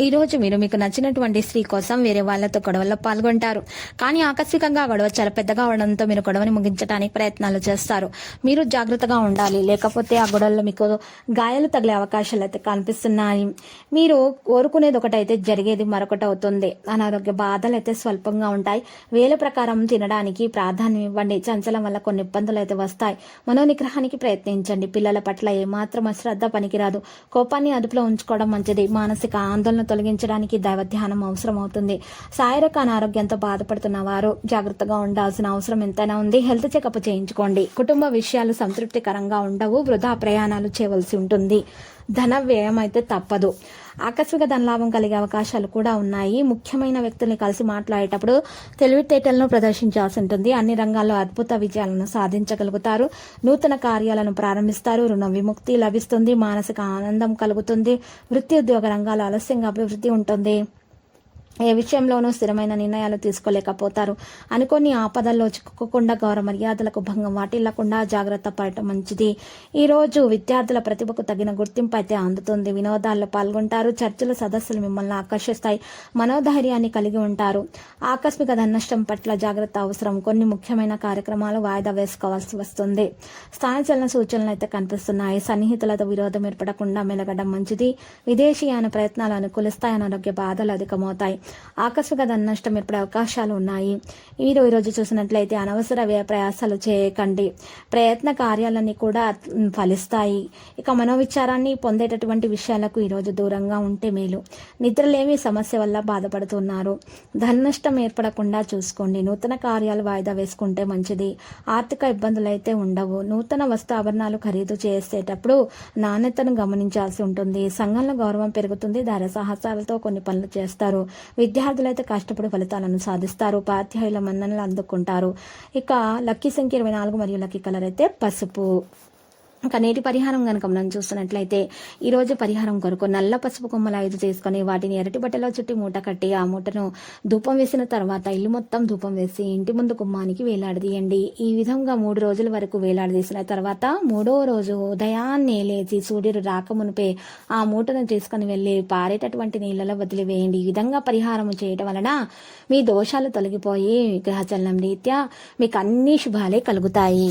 ఈ రోజు మీరు మీకు నచ్చినటువంటి స్త్రీ కోసం వేరే వాళ్ళతో గొడవల్లో పాల్గొంటారు. కానీ ఆకస్మికంగా గొడవ చాలా పెద్దగా అవడంతో మీరు గొడవని ముగించడానికి ప్రయత్నాలు చేస్తారు. మీరు జాగ్రత్తగా ఉండాలి. లేకపోతే ఆ గొడవల్లో మీకు గాయాలు తగిలే అవకాశాలు అయితే కనిపిస్తున్నాయి. మీరు కోరుకునేది ఒకటైతే జరిగేది మరొకటి అవుతుంది. అనారోగ్య బాధలు అయితే స్వల్పంగా ఉంటాయి. వేల ప్రకారం తినడానికి ప్రాధాన్యం ఇవ్వండి. చంచలం వల్ల కొన్ని ఇబ్బందులు అయితే వస్తాయి. మనోనిగ్రహానికి ప్రయత్నించండి. పిల్లల పట్ల ఏమాత్రం అశ్రద్ధ పనికిరాదు. కోపాన్ని అదుపులో ఉంచుకోవడం మంచిది. మానసిక ఆందోళన తొలగించడానికి దైవ ధ్యానం అవసరం అవుతుంది శారీరక అనారోగ్యంతో బాధపడుతున్న వారు జాగ్రత్తగా ఉండాల్సిన అవసరం ఎంతైనా ఉంది. హెల్త్ చెకప్ చేయించుకోండి. కుటుంబ విషయాలు సంతృప్తికరంగా ఉండవు. వృధా ప్రయాణాలు చేయవలసి ఉంటుంది. ధన వ్యయం అయితే తప్పదు. ఆకస్మిక ధనలాభం కలిగే అవకాశాలు కూడా ఉన్నాయి. ముఖ్యమైన వ్యక్తుల్ని కలిసి మాట్లాడేటప్పుడు తెలివితేటలను ప్రదర్శించాల్సి ఉంటుంది. అన్ని రంగాల్లో అద్భుత విజయాలను సాధించగలుగుతారు. నూతన కార్యాలను ప్రారంభిస్తారు. రుణ విముక్తి లభిస్తుంది. మానసిక ఆనందం కలుగుతుంది. వృత్తి ఉద్యోగ రంగాలు ఆలస్యంగా అభివృద్ధి ఉంటుంది. ఏ విషయంలోనూ స్థిరమైన నిర్ణయాలు తీసుకోలేకపోతారు. అనుకోని ఆపదల్లో చిక్కుకోకుండా గౌరవ మర్యాదలకు భంగం వాటిల్లకుండా జాగ్రత్త పడటం మంచిది. ఈరోజు విద్యార్థుల ప్రతిభకు తగిన గుర్తింపు అయితే అందుతుంది. వినోదాల్లో పాల్గొంటారు. చర్చల సదస్సులు మిమ్మల్ని ఆకర్షిస్తాయి. మనోధైర్యాన్ని కలిగి ఉంటారు. ఆకస్మిక ధనష్టం పట్ల జాగ్రత్త అవసరం. కొన్ని ముఖ్యమైన కార్యక్రమాలు వాయిదా వేసుకోవాల్సి వస్తుంది. స్థానచలన సూచనలు అయితే కనిపిస్తున్నాయి. సన్నిహితులతో విరోధం ఏర్పడకుండా మెలగడం మంచిది. విదేశీయాన ప్రయత్నాలు అనుకూలిస్తాయి. అనారోగ్య బాధలు అధికమవుతాయి. ఆకస్మిక ధననష్టం ఏర్పడే అవకాశాలు ఉన్నాయి. మీరు ఈరోజు చూసినట్లయితే అనవసర వ్యయ ప్రయాసాలు చేయకండి. ప్రయత్న కార్యాలన్నీ కూడా ఫలిస్తాయి. ఇక మనోవిచారాన్ని పొందేటటువంటి విషయాలకు ఈరోజు దూరంగా ఉంటే మేలు. నిద్రలేమి సమస్య వల్ల బాధపడుతున్నారు. ధన నష్టం ఏర్పడకుండా చూసుకోండి. నూతన కార్యాలు వాయిదా వేసుకుంటే మంచిది. ఆర్థిక ఇబ్బందులు అయితే ఉండవు. నూతన వస్తు ఆభరణాలు ఖరీదు చేసేటప్పుడు నాణ్యతను గమనించాల్సి ఉంటుంది. సంఘంలో గౌరవం పెరుగుతుంది. ధర సాహసాలతో కొన్ని పనులు చేస్తారు. విద్యార్థులైతే కష్టపడి ఫలితాలను సాధిస్తారు. ఉపాధ్యాయుల మన్ననలు అందుకుంటారు. ఇక లక్కీ సంఖ్య ఇరవై నాలుగు మరియు లక్కీ కలర్ అయితే పసుపు. ఇక నేటి పరిహారం కనుక మనం చూస్తున్నట్లయితే ఈ రోజు పరిహారం కొరకు నల్ల పసుపు కొమ్మలు ఐదు చేసుకొని వాటిని ఎరటి బట్టలో చుట్టి మూట కట్టి ఆ మూటను ధూపం వేసిన తర్వాత ఇల్లు మొత్తం ధూపం వేసి ఇంటి ముందు కుమ్మానికి వేలాడదీయండి. ఈ విధంగా మూడు రోజుల వరకు వేలాడదీసిన తర్వాత మూడో రోజు ఉదయాన్నే లేచి సూర్యుడు రాకమునిపే ఆ మూటను తీసుకొని వెళ్ళి పారేటటువంటి నీళ్ళలో వదిలివేయండి. ఈ విధంగా పరిహారం చేయటం వలన మీ దోషాలు తొలగిపోయి గ్రహచలనం రీత్యా మీకు అన్ని శుభాలే కలుగుతాయి.